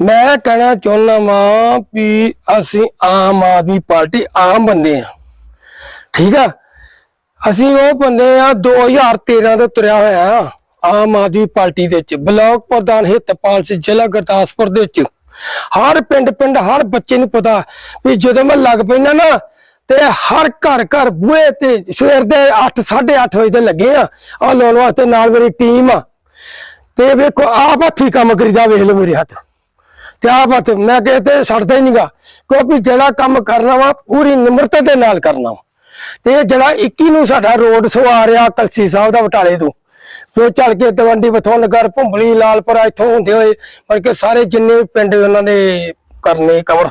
ਮੈਂ ਕਹਿਣਾ ਚਾਹੁੰਦਾ ਵਾਂ ਵੀ ਅਸੀਂ ਆਮ ਆਦਮੀ ਪਾਰਟੀ ਆਮ ਬੰਦੇ ਆ। ਠੀਕ ਆ? ਅਸੀਂ ਉਹ ਬੰਦੇ ਆ 2013 ਤੋਂ ਤੁਰਿਆ ਹੋਇਆ ਆ, ਆਮ ਆਦਮੀ ਪਾਰਟੀ ਦੇ ਵਿੱਚ, ਬਲਾਕ ਪ੍ਰਧਾਨ ਹਿਤਪਾਲ ਸਿੰਘ ਜ਼ਿਲ੍ਹਾ ਗੁਰਦਾਸਪੁਰ ਦੇ ਵਿੱਚ। ਹਰ ਪਿੰਡ ਪਿੰਡ ਹਰ ਬੱਚੇ ਨੂੰ ਪਤਾ ਵੀ ਜਦੋਂ ਮੈਂ ਲੱਗ ਪੈਣਾ ਨਾ, ਤੇ ਹਰ ਘਰ ਘਰ ਬੂਹੇ ਤੇ ਸਵੇਰ ਦੇ 8 8:30 ਵਜੇ ਤੇ ਲੱਗੇ ਆ ਆ ਲਾਉਣ ਵਾਸਤੇ ਨਾਲ ਮੇਰੀ ਟੀਮ ਆ। ਤੇ ਵੇਖੋ, ਆਪ ਹੱਥੀ ਕੰਮ ਕਰੀਦਾ, ਵੇਖ ਲਓ ਮੇਰੇ ਹੱਥ। ਤੇ ਆਪ ਹੱਥ ਮੈਂ ਕਿਹਾ ਤੇ ਛੱਡਦਾ ਹੀ ਨਹੀਂਗਾ ਕਿਉਂਕਿ ਜਿਹੜਾ ਕੰਮ ਕਰਨਾ ਵਾ, ਪੂਰੀ ਨਿਮਰਤਾ ਦੇ ਨਾਲ ਕਰਨਾ ਵਾ। ਤੇ ਇਹ ਜਿਹੜਾ 21 ਨੂੰ ਸਾਡਾ ਰੋਡ ਸਵਾਰਿਆ ਕਲਸੀ ਸਾਹਿਬ ਦਾ ਬਟਾਲੇ ਤੋਂ, ਫਿਰ ਚੱਲ ਕੇ ਤਵੰਡੀ ਬਥੋਂ ਭੁੰਬਲੀ, ਲਾਲਪੁਰਾ ਇੱਥੋਂ ਹੁੰਦੇ ਹੋਏ, ਬਲਕਿ ਸਾਰੇ ਜਿੰਨੇ ਵੀ ਪਿੰਡ ਉਹਨਾਂ ਨੇ ਕਰਨੇ ਕਵਰ।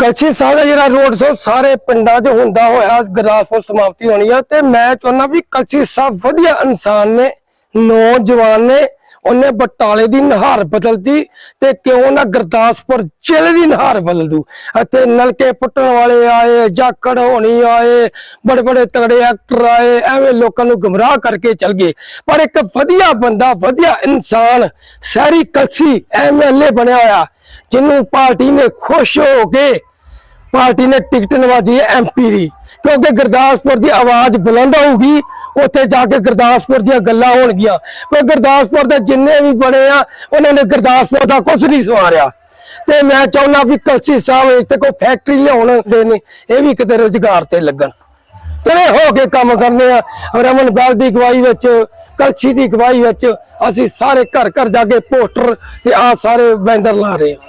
ਕਲਸੀ ਸਾਹਿਬ ਦਾ ਜਿਹੜਾ ਰੋਡ ਸ਼ੋਅ ਸਾਰੇ ਪਿੰਡਾਂ 'ਚ ਹੁੰਦਾ ਹੋਇਆ, ਗੁਰਦਾਸਪੁਰ ਸਮਾਪਤੀ ਹੋਣੀ ਆ। ਤੇ ਮੈਂ ਚਾਹੁੰਦਾ ਵੀ ਕਲਸੀ ਸਾਹਿਬ ਵਧੀਆ ਇਨਸਾਨ ਨੇ, ਨੌਜਵਾਨ ਨੇ ਉਹਨੇ ਬਟਾਲੇ ਦੀ ਨਹਾਰ ਬਦਲਦੀ ਤੇ ਕਿਉਂ ਨਾ ਗੁਰਦਾਸਪੁਰ ਜ਼ਿਲ੍ਹੇ ਦੀ ਨਹਾਰ ਬਦਲ ਦੂ ਅਤੇ ਨਲਕੇ ਪੁੱਟਣ ਵਾਲੇ ਆਏ ਜਾਕੜ ਹੋਣੀ ਆਏ ਬੜੇ ਬੜੇ ਤਗੜੇ ਐਕਟਰ ਆਏ, ਐਵੇਂ ਲੋਕਾਂ ਨੂੰ ਗੁੰਮਰਾਹ ਕਰਕੇ ਚਲ ਗਏ। ਪਰ ਇੱਕ ਵਧੀਆ ਬੰਦਾ, ਵਧੀਆ ਇਨਸਾਨ, ਸ਼ਹਿਰੀ ਕਲਸੀ ਐਮਐਲਏ ਬਣਿਆ ਹੋਇਆ, ਜਿਹਨੂੰ ਪਾਰਟੀ ਨੇ ਖੁਸ਼ ਹੋ ਕੇ ਪਾਰਟੀ ਨੇ ਟਿਕਟ ਨਵਾਜੀ ਐਮਪੀ ਦੀ, ਕਿਉਂਕਿ ਗੁਰਦਾਸਪੁਰ ਦੀ ਆਵਾਜ਼ ਬੁਲੰਦ ਹੋਊਗੀ ਉੱਥੇ ਜਾ ਕੇ ਗੁਰਦਾਸਪੁਰ ਦੀਆਂ ਗੱਲਾਂ ਹੋਣਗੀਆਂ। ਕਿਉਂਕਿ ਗੁਰਦਾਸਪੁਰ ਦੇ ਜਿੰਨੇ ਵੀ ਬਣੇ ਆ, ਉਹਨਾਂ ਨੇ ਗੁਰਦਾਸਪੁਰ ਦਾ ਕੁਝ ਨਹੀਂ ਸਵਾਰਿਆ। ਤੇ ਮੈਂ ਚਾਹੁੰਦਾ ਵੀ ਕਲਸੀ ਸਾਹਿਬ ਇੱਥੇ ਕੋਈ ਫੈਕਟਰੀ ਲਿਆਉਣ ਦੇ ਨੇ, ਇਹ ਵੀ ਕਿਤੇ ਰੁਜ਼ਗਾਰ ਤੇ ਲੱਗਣ। ਤੇਰੇ ਹੋ ਕੇ ਕੰਮ ਕਰਨੇ ਆ, ਰਮਨ ਬੈਲ ਦੀ ਗਵਾਹੀ ਵਿੱਚ, ਕਲਸੀ ਦੀ ਗਵਾਹੀ ਵਿੱਚ ਅਸੀਂ ਸਾਰੇ ਘਰ ਘਰ ਜਾ ਕੇ ਪੋਸਟਰ ਤੇ ਆ ਸਾਰੇ ਬੈਂਦਰ ਲਾ ਰਹੇ ਆ